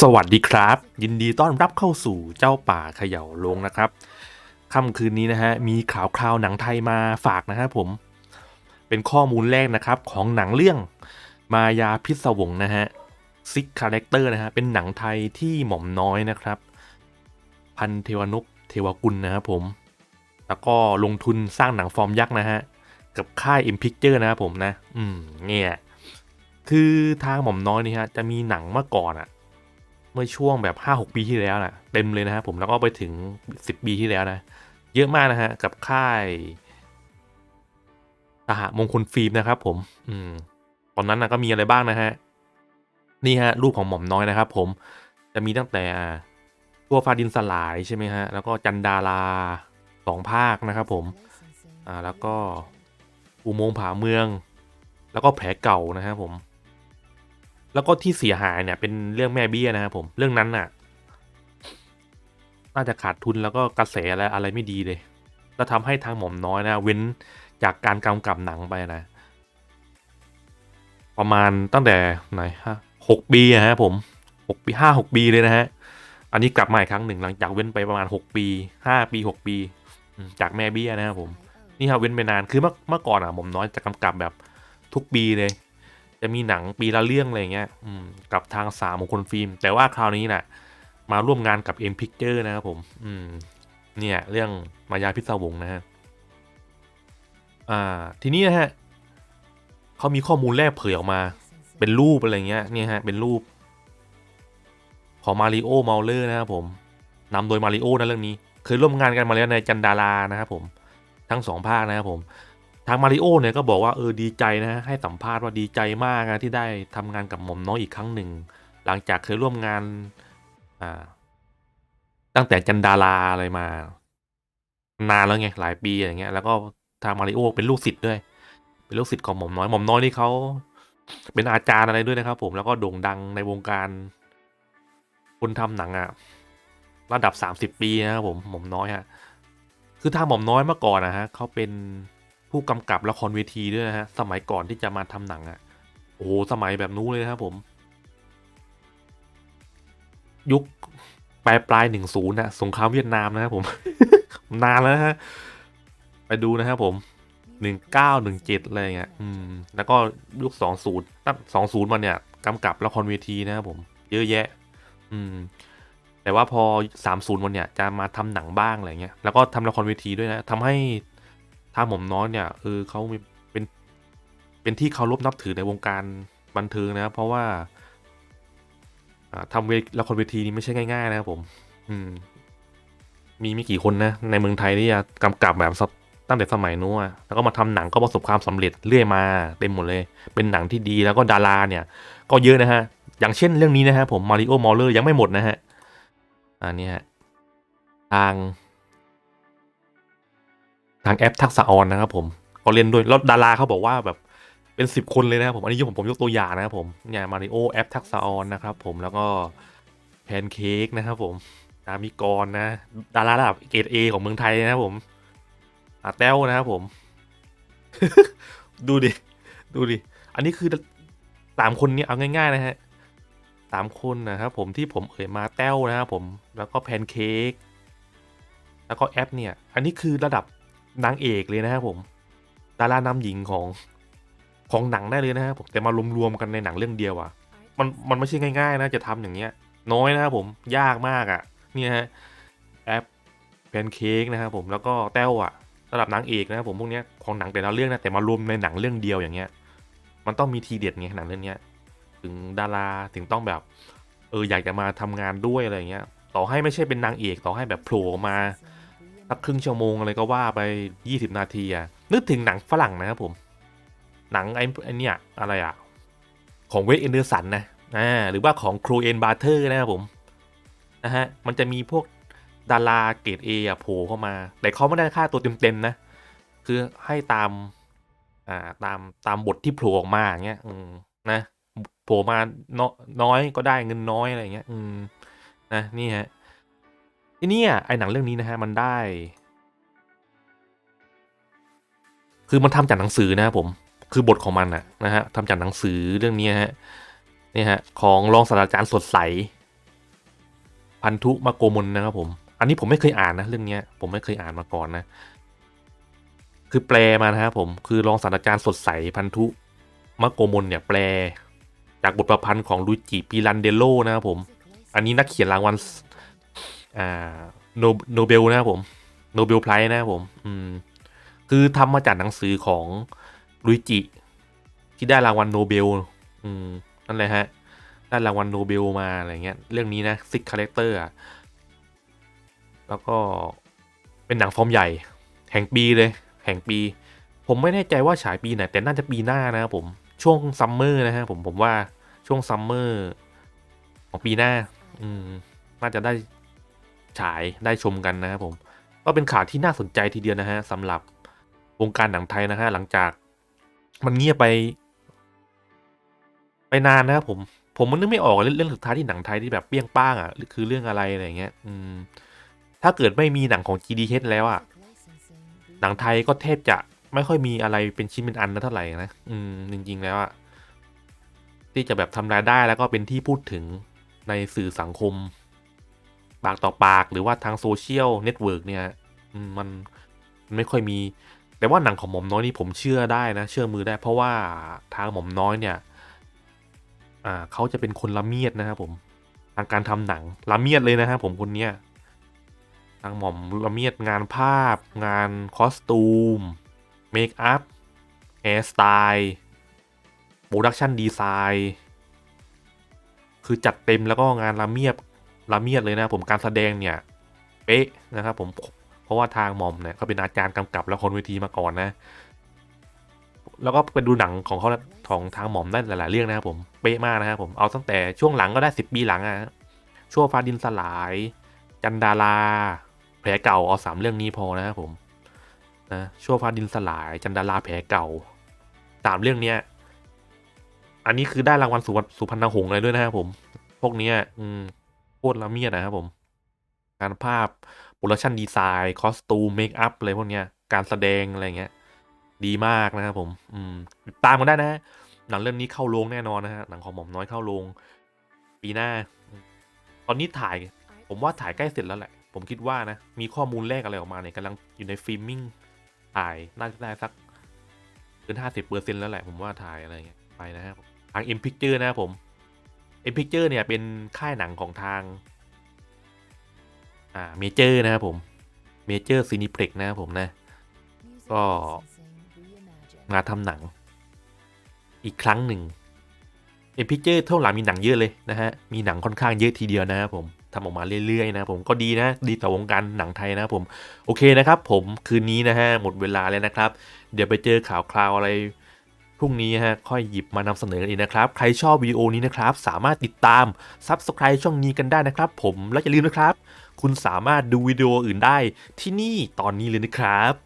สวัสดีครับ ยินดีต้อนรับเข้าสู่เจ้าป่าเขย่าลงนะครับค่ำคืนนี้นะฮะมีข่าวคราวหนังไทยมาฝากนะครับผม เป็นข้อมูลแรกนะครับของหนังเรื่องมายาพิศวงนะฮะซิกคาแรคเตอร์นะฮะเป็นหนังไทยที่หม่อมน้อยนะครับ พันเทวนุกเทวกุลนะครับผม แล้วก็ลงทุนสร้างหนังฟอร์มยักษ์นะฮะกับค่าย M Picture นะครับผมนะ อืมเนี่ยคือทางหม่อมน้อยนี่ฮะจะมีหนังเมื่อก่อนอะ เมื่อช่วงแบบ 5-6 ปีที่แล้วนะเต็มเลยนะครับผมแล้วก็ไปถึง 10 ปีที่แล้วนะ เยอะมากนะฮะ กับค่ายสหมงคลฟิล์มนะครับผม อืม ตอนนั้นนะก็มีอะไรบ้างนะฮะ นี่ฮะ รูปของหม่อมน้อยนะครับผม จะมีตั้งแต่ตัวฟาดินสลายใช่ไหมฮะ แล้วก็จันดาราสองภาคนะครับผม อ่า แล้วก็อุโมงค์ผาเมือง แล้วก็แผลเก่านะครับผม แล้วก็ที่เสียหายเนี่ยเป็นเรื่องแม่เบี้ยนะครับผมเรื่องนั้นน่ะ น่าจะขาดทุนแล้วก็กระแสอะไรอะไรไม่ดีเลย แล้วทำให้ทางหม่อมน้อยนะ เว้นจากการกำกับหนังไปนะ ประมาณตั้งแต่ไหนฮะหกปีอะฮะผมหกปีห้าหกปีเลยนะฮะ อันนี้กลับมาอีกครั้งหนึ่งหลังจากเว้นไปประมาณหกปีห้าปีหกปีจากแม่เบี้ยนะครับผม นี่ครับเว้นไปนานคือเมื่อเมื่อก่อนอะหม่อมน้อยจะกำกับแบบทุกปีเลย จะมีหนังปีละเรื่องอะไรเงี้ยกับทางสามมงคลฟิล์ม แต่ว่าคราวนี้น่ะ มาร่วมงานกับ M Picture นะครับผม อืม เนี่ย เรื่องมายาพิศวงนะฮะ อ่า ทีนี้นะฮะเขามีข้อมูลแรกเผยออกมา เป็นรูปอะไรเงี้ย เนี่ยฮะ เป็นรูป ของมาริโอเมาเลอร์นะครับผมนำโดยมาริโอนะเรื่องนี้ เคยร่วมงานกันมาแล้วในจันดารานะครับผม ทั้งสองภาคนะครับผม ทางมาริโอเนี่ยก็บอกว่าเออดีใจนะฮะให้สัมภาษณ์ว่าดีใจมากนะที่ได้ทำงานกับหม่อมน้อยอีกครั้งหนึ่ง หลังจากเคยร่วมงานอ่าตั้งแต่จันดาราอะไรมา นานแล้วไงหลายปีอย่างเงี้ยแล้วก็ทางมาริโอเป็นลูกศิษย์ด้วย เป็นลูกศิษย์ของหม่อมน้อยหม่อมน้อยนี่เขาเป็นอาจารย์อะไรด้วยนะครับ ผมแล้วก็โด่งดังในวงการคนทำหนังอะระดับสามสิบปีนะครับผมหม่อมน้อยฮะคือทางหม่อมน้อยเมื่อก่อนนะฮะเขาเป็น ผู้กำกับละครเวทีด้วยนะฮะ สมัยก่อนที่จะมาทำหนังอะ่ะ โอ้โหสมัยแบบนู้นเลยนะครับผม ยุคปลายปลายหนึ่งศูนย์นะสงครามเวียดนามนะครับผม นานแล้วนะฮะ ไปดูนะครับผมหนึ่งเก้าหนึ่งเจ็ดอะไรเงี้ย อืม แล้วก็ยุคสองศูนย์ตั้งสองศูนย์มาเนี่ยกำกับละครเวทีนะครับผม เยอะแยะ อืม แต่ว่าพอสามศูนย์วันเนี่ยจะมาทำหนังบ้างอะไรเงี้ย แล้วก็ทำละครเวทีด้วยนะทำให้ ถ้าหม่อมน้อยเนี่ยเออเขามีเป็นเป็นที่เคารพนับถือในวงการบันเทิงนะครับเพราะว่าทำเวละครเวทีนี้ไม่ใช่ง่ายๆนะครับผม อืม มีไม่กี่คนนะ ในเมืองไทยที่จะกำกับแบบตั้งแต่สมัยนู้นแล้วก็มาทำหนังก็ประสบความสำเร็จเรื่อยมาเต็มหมดเลย เป็นหนังที่ดีแล้วก็ดาราเนี่ย ก็เยอะนะฮะ อย่างเช่นเรื่องนี้นะฮะผมมาริโอมอลเลอร์ยังไม่หมดนะฮะ อันนี้ฮะ ทาง ทางแอปทักษะออนนะครับผมก็เล่นด้วยแล้วดาราเขาบอกว่าแบบเป็นสิบคนเลยนะครับผมอันนี้ผมผมยกตัวอย่างนะครับผมเนี่ยมาริโอแอปทักษะออนนะครับผมแล้วก็แพนเค้กนะครับผมดามิกรนะ ดาราระดับเกรดเอของเมืองไทยนะครับผมอาแต้วนะครับผม ดูดิ ดูดิ อันนี้คือสามคนนี้เอาง่าย ๆ นะฮะสามคนนะครับผมที่ผมเอ่ยมาแต้วนะครับผมแล้วก็แพนเค้กแล้วก็แอปเนี่ย อันนี้คือระดับ นางเอกเลยนะครับผม ดารานำหญิงของของหนังได้เลยนะครับผมแต่มารวมๆกันในหนังเรื่องเดียวอะ่ะมันมันไม่ใช่ง่ายๆนะจะทำอย่างเงี้ย น้อยนะครับผมยากมากอะ่ะเนี่ยฮะแอปแพนเค้กนะครับผมแล้วก็แต้วอะ่ะระดับนางเอกนะครับผมพวกเนี้ยของหนังแต่ละเรื่องนะแต่มารวมในหนังเรื่องเดียวอย่างเงี้ย มันต้องมีทีเด็ดไงหนังเรื่องเนี้ย ถึงดาราถึงต้องแบบ เอออยากจะมาทำงานด้วยอะไรเงี้ย ต่อให้ไม่ใช่เป็นนางเอกต่อให้แบบโผล่มา สักครึ่งชั่วโมงอะไรก็ว่าไปยี่สิบนาทีอะนึกถึงหนังฝรั่งนะครับผม หนังไอ้ไอเนี่ยอะไรอะของเวกเอนเดอร์สันนะอ่าหรือว่าของครูเอนบาร์เทอร์นะครับผมนะฮะมันจะมีพวกดาราเกรดเอะโผล่เข้ามา แต่เขาไม่ได้ค่าตัวเต็มๆนะ คือให้ตามอ่าตามตามบทที่โผล่ออกมาอย่างเงี้ยอืมนะโผล่มาน้อยก็ได้เงินน้อยอะไรเงี้ยอืมนะนี่ฮะ ทีนี้อะไอหนังเรื่องนี้นะฮะมันได้ คือมันทำจากหนังสือนะครับผมคือบทของมันนะนะฮะทำจากหนังสือเรื่องนี้ฮะนี่ฮะของรองศาสตราจารย์สดใส พันธุมาโกมลนะครับผม อันนี้ผมไม่เคยอ่านนะเรื่องนี้ผมไม่เคยอ่านมาก่อนนะ คือแปลมานะครับผมคือรองศาสตราจารย์สดใสพันธุมะโกมลเนี่ยแปล จากบทประพันธ์ของลุยจิปิรันเดโลนะครับผม อันนี้นักเขียนรางวัล อ่าโนโนเบลนะครับผมโนเบลไพรส์นะครับผม อืม คือทำมาจากหนังสือของลุยจิ ที่ได้รางวัลโนเบล อืม นั่นแหละฮะ ได้รางวัลโนเบลมาอะไรเงี้ย เรื่องนี้นะซิกคาแรคเตอร์อะแล้วก็เป็นหนังฟอร์มใหญ่ แห่งปีเลย แห่งปี ผมไม่แน่ใจว่าฉายปีไหน แต่น่าจะปีหน้านะครับผม ช่วงซัมเมอร์นะฮะผมผมว่าช่วงซัมเมอร์ของปีหน้า อืม น่าจะได้ ฉายได้ชมกันนะครับผม ก็เป็นข่าวที่น่าสนใจทีเดียวนะฮะสำหรับวงการหนังไทยนะฮะหลังจากมันเงียบไป ไปนานนะครับผม ผมมันนึกไม่ออกเรื่องสุดท้ายที่หนังไทยที่แบบเปรี้ยงป้างอะคือเรื่องอะไรอะไรเงี้ย อืม ถ้าเกิดไม่มีหนังของ GDH แล้วอะหนังไทยก็แทบจะไม่ค่อยมีอะไรเป็นชิ้นเป็นอันนะเท่าไหร่นะอืมจริง ๆ แล้วอะที่จะแบบทำรายได้แล้วก็เป็นที่พูดถึงในสื่อสังคม ปากต่อปากหรือว่าทางโซเชียลเน็ตเวิร์กเนี่ยมันไม่ค่อยมี แต่ว่าหนังของหม่อมน้อยนี่ผมเชื่อได้นะ เชื่อมือได้ เพราะว่าทางหม่อมน้อยเนี่ยอ่าเขาจะเป็นคนละเมียดนะครับผมทางการทำหนังละเมียดเลยนะครับผมคนเนี้ยทางหม่อมละเมียดงานภาพ งานคอสตูมเมคอัพแฮร์สไตล์โปรดักชันดีไซน์คือจัดเต็มแล้วก็งานละเมียด ละเมียดเลยนะผมการแสดงเนี่ยเป๊ะนะครับผมเพราะว่าทางหมอมเนี่ยเขาเป็นอาจารย์กำกับละครเวทีมาก่อนนะ แล้วก็ไปดูหนังของเขาของทางหมอมได้หลาย ๆ เรื่องนะครับผมเป๊ะมากนะครับผมเอาตั้งแต่ช่วงหลังก็ได้สิบปีหลังอะช่วงฟ้าดินสลาย จันดาราแผลเก่าเอาสามเรื่องนี้พอนะครับผมนะชั่วฟ้าดินสลาย จันดาราแผลเก่าสามเรื่องเนี้ย อันนี้คือได้รางวัลสุวรรณสุพรรณหงส์เลยด้วยนะครับผม พวกเนี้ย อืม ตรละเมียดนะครับผม การภาพโปรดักชันดีไซน์คอสตูมเมคอัพอะไรพวกเนี้ย การแสดงอะไรเงี้ย ดีมากนะครับผม อืมติดตามกันได้นะ หนังเรื่องนี้เข้าโรงแน่นอนนะฮะหนังของหม่อมน้อยเข้าโรงปีหน้า ตอนนี้ถ่าย ผมว่าถ่ายใกล้เสร็จแล้วแหละ ผมคิดว่านะ มีข้อมูลแรกอะไรออกมาเนี่ยกำลังอยู่ในฟิล์มมิ่งถ่ายน่าจะได้สักเกินห้าสิบเปอร์เซ็นแล้วแหละผมว่าถ่ายอะไรเงี้ยไปนะครับทาง M Picture นะครับผม M Picture เนี่ยเป็นค่ายหนังของทางอ่าเมเจอร์นะครับผมเมเจอร์ซีนิเพล็กนะครับผมนะ ก็งานทำหนัง อีกครั้งหนึ่งเอพิเจอร์เท่าหลังมีหนังเยอะเลยนะฮะ มีหนังค่อนข้างเยอะทีเดียวนะครับผมทำออกมาเรื่อยๆนะครับผมก็ดีนะ ดีต่อวงการหนังไทยนะครับผม โอเคนะครับผมคืนนี้นะฮะ หมดเวลาแล้วนะครับ เดี๋ยวไปเจอข่าวคราวอะไร พรุ่งนี้ฮะค่อยหยิบมานำเสนอกันอีกนะครับ ใครชอบวิดีโอนี้นะครับ สามารถติดตาม Subscribe ช่องนี้กันได้นะครับ ผมและอย่าลืมนะครับ คุณสามารถดูวิดีโออื่นได้ที่นี่ตอนนี้เลยนะครับ